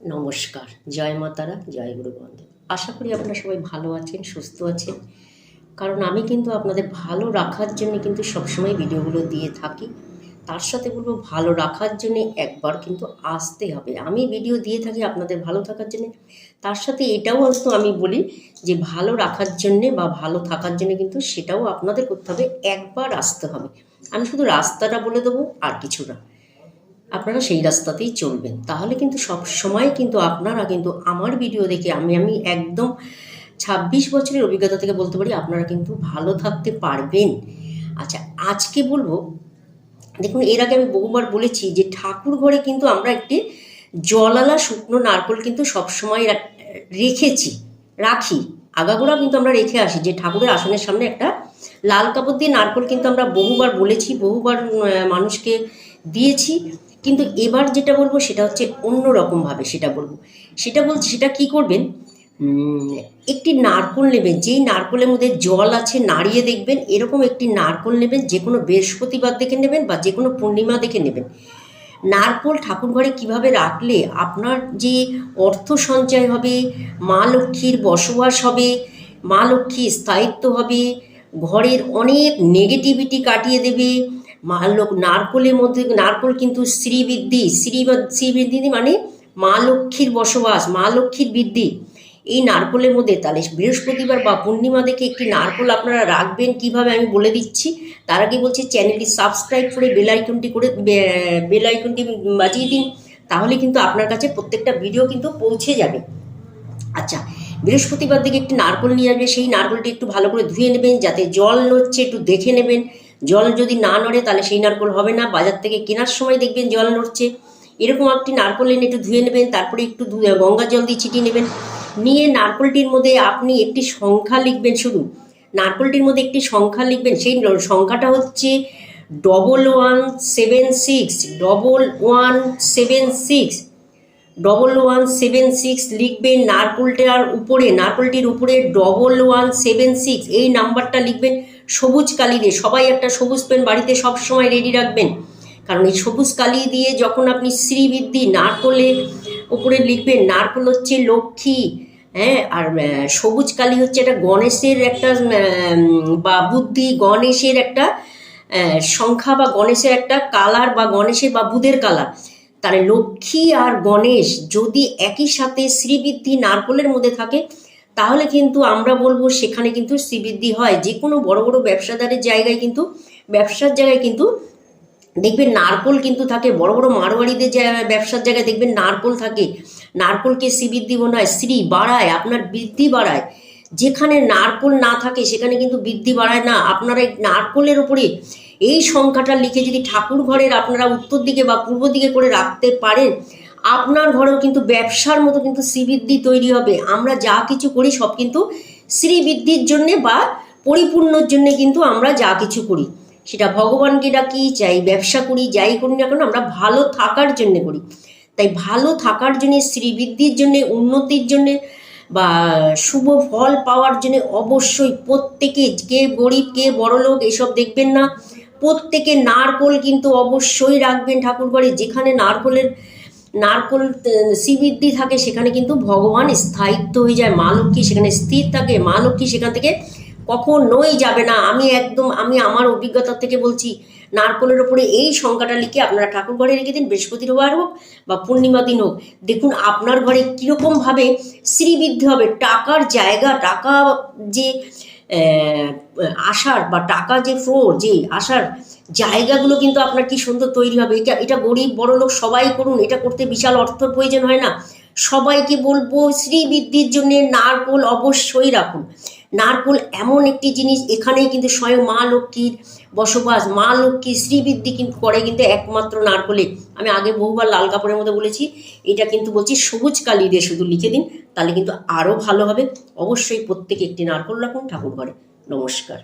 নমস্কার, জয় মাতারা জয় গুরু বন্ধু আশা করি আপনারা সবাই ভালো আছেন, সুস্থ আছেন। কারণ আমি কিন্তু আপনাদের ভালো রাখার জন্য কিন্তু সবসময় ভিডিওগুলো দিয়ে থাকি। তার সাথে বলব, ভালো রাখার জন্য একবার কিন্তু আসতে হবে। আমি ভিডিও দিয়ে থাকি আপনাদের ভালো থাকার জন্য। তার সাথে এটাও হয়তো আমি বলি যে, ভালো রাখার জন্যে বা ভালো থাকার জন্য কিন্তু সেটাও আপনাদের করতে হবে। একবার আসতে হবে। আমি শুধু রাস্তাটা বলে দেবো আর কিছু না। আপনারা সেই রাস্তাতেই চলবেন। তাহলে কিন্তু সব সময় কিন্তু আপনারা কিন্তু আমার ভিডিও দেখে আমি আমি একদম ছাব্বিশ বছরের অভিজ্ঞতা থেকে বলতে পারি আপনারা কিন্তু ভালো থাকতে পারবেন। আচ্ছা আজকে বলব, দেখুন, এর আগে আমি বহুবার বলেছি যে ঠাকুর ঘরে কিন্তু আমরা একটি জলালা শুকনো নারকল কিন্তু সবসময় রেখেছি, রাখি। আগাগোড়া কিন্তু আমরা রেখে আসি যে ঠাকুরের আসনের সামনে একটা লাল কাপড় দিয়ে নারকল কিন্তু আমরা বহুবার বলেছি, বহুবার মানুষকে দিয়েছি। কিন্তু এবার যেটা বলব সেটা হচ্ছে অন্য রকমভাবে সেটা বলব। সেটা বলছি সেটা কি করবেন? একটি নারকল নেবেন, যেই নারকলের মধ্যে জল আছে নাড়িয়ে দেখবেন, এরকম একটি নারকল নেবেন, যে কোনো বৃহস্পতিবার দেখে নেবেন বা যে কোনো পূর্ণিমা দেখে নেবেন। নারকল ঠাকুর ঘরে কীভাবে রাখলে আপনার যে অর্থ সঞ্চয় হবে, মা লক্ষ্মীর বসবাস হবে, মা লক্ষ্মীর স্থায়িত্ব হবে, ঘরের অনেক নেগেটিভিটি কাটিয়ে দেবে মা লোক নারকলের মধ্যে, নারকল কিন্তু শ্রীবৃদ্ধি, শ্রী শ্রীবৃদ্ধি মানে মা লক্ষ্মীর বসবাস, মা লক্ষ্মীর বৃদ্ধি। এই নারকলের মধ্যে তাহলে বৃহস্পতিবার বা পূর্ণিমা দেখে একটি নারকল আপনারা রাখবেন কীভাবে আমি বলে দিচ্ছি। তার আগে বলছি চ্যানেলটি সাবস্ক্রাইব করে বেল আইকনটি করে বেল আইকনটি বাজিয়ে দিন, তাহলে কিন্তু আপনার কাছে প্রত্যেকটা ভিডিও কিন্তু পৌঁছে যাবে। আচ্ছা বৃহস্পতিবার দিকে একটি নারকল নিয়ে আসবে, সেই নারকলটি একটু ভালো করে ধুয়ে নেবেন, যাতে জল নড়ছে, একটু দেখে নেবেন। জল যদি না নড়ে, তাহলে সেই নারকোল হবে না। বাজার থেকে কেনার সময় দেখবেন জল নড়ছে। এরকম আপনি নারকল এনে একটু ধুয়ে নেবেন, তারপরে একটু গঙ্গা জল দিয়ে ছিটিয়ে নেবেন। নিয়ে নারকলটির মধ্যে আপনি একটি সংখ্যা লিখবেন। শুধু নারকলটির মধ্যে একটি সংখ্যা লিখবেন। সেই সংখ্যাটা হচ্ছে double one seven six double one seven six double one seven six লিখবেন নারকোলটার উপরে, নারকোলটির উপরে ডবল ওয়ান সেভেন সিক্স এই নাম্বারটা লিখবেন। সবুজ কালি দিয়ে, সবাই একটা সবুজ পেন বাড়িতে সব সময় রেডি রাখবেন। কারণ এই সবুজ কালি দিয়ে যখন আপনি শ্রীবৃদ্ধি, নারকোলের উপরে লিখবেন, নারকোল হচ্ছে লক্ষ্মী হ্যাঁ? আর সবুজ কালি হচ্ছে একটা গণেশের একটা বা বুদ্ধি গণেশের একটা সংখ্যা বা গণেশের একটা কালার বা গণেশের বা বুধের কালার। তাহলে লক্ষ্মী আর গণেশ যদি একই সাথে শ্রীবৃদ্ধি, নারকলের মধ্যে থাকে তাহলে কিন্তু আমরা বলব সেখানে কিন্তু শ্রীবৃদ্ধি হয়। যে কোনো বড় বড় ব্যবসাদারের জায়গায় কিন্তু, ব্যবসার জায়গায় কিন্তু দেখবেন নারকোল কিন্তু থাকে। বড় বড় মারোয়াড়িদের জায়গায় ব্যবসার জায়গায় দেখবেন নারকোল থাকে। নারকলকে শ্রীবৃদ্ধি বানায় শ্রী বাড়ায়, আপনার বৃদ্ধি বাড়ায়। যেখানে নারকোল না থাকে, সেখানে কিন্তু বৃদ্ধি বাড়ায় না। আপনারা নারকলের উপরে এই সংখ্যাটা লিখে যদি ঠাকুর ঘরের আপনারা উত্তর দিকে বা পূর্ব দিকে করে রাখতে পারেন আপনার ঘরেও কিন্তু ব্যবসার মতো কিন্তু শ্রীবৃদ্ধি তৈরি হবে। আমরা যা কিছু করি সব কিন্তু শ্রীবৃদ্ধির জন্যে বা পরিপূর্ণর জন্যে কিন্তু আমরা যা কিছু করি। সেটা ভগবানকে ডাকি চাই ব্যবসা করি, যাই করি না কেন, আমরা ভালো থাকার জন্য করি। তাই ভালো থাকার জন্য, শ্রীবৃদ্ধির জন্য, উন্নতির জন্য বা শুভ ফল পাওয়ার জন্য অবশ্যই প্রত্যেকে, কে গরিব, কে বড়লোক এসব দেখবেন না। প্রত্যেকে নারকোল কিন্তু অবশ্যই রাখবেন ঠাকুর ঘরে যেখানে নারকোলের নারকোল শ্রীবৃদ্ধি থাকে, সেখানে কিন্তু ভগবান স্থায়িত্ব হয়ে যায়, মা লক্ষ্মী সেখানে স্থির থাকে, মা লক্ষ্মী সেখান থেকে কখনোই যাবে না। আমি একদম, আমি আমার অভিজ্ঞতা থেকে বলছি, নারকলের ওপরে এই সংখ্যাটা লিখে আপনারা ঠাকুর ঘরে রেখে দিন বৃহস্পতিবার হোক বা পূর্ণিমা দিন হোক। দেখুন, আপনার ঘরে কীরকমভাবে শ্রীবৃদ্ধি হবে, টাকার জায়গা, টাকা যে আসার বা টাকা যে ফ্লো যে আসার জায়গাগুলো কিন্তু আপনার কি সুন্দর তৈরি হবে। এটা এটা গরিব, বড় লোক সবাই করুন, এটা করতে বিশাল অর্থ প্রয়োজন হয় না। সবাইকে বলব শ্রীবৃদ্ধির জন্য নারকোল অবশ্যই রাখুন। নারকোল এমন একটি জিনিস, এখানেই কিন্তু স্বয়ং মা লক্ষ্মীর বসবাস, মা লক্ষ্মীর শ্রীবৃদ্ধি কিন্তু করে কিন্তু একমাত্র নারকোলে। আমি আগে বহুবার লাল কাপড়ের মধ্যে বলেছি, এটা কিন্তু বলছি সবুজ কালি দিয়ে শুধু লিখে দিন, তাহলে কিন্তু আরও ভালো হবে। অবশ্যই প্রত্যেকে একটি নারকোল রাখুন ঠাকুর ঘরে নমস্কার।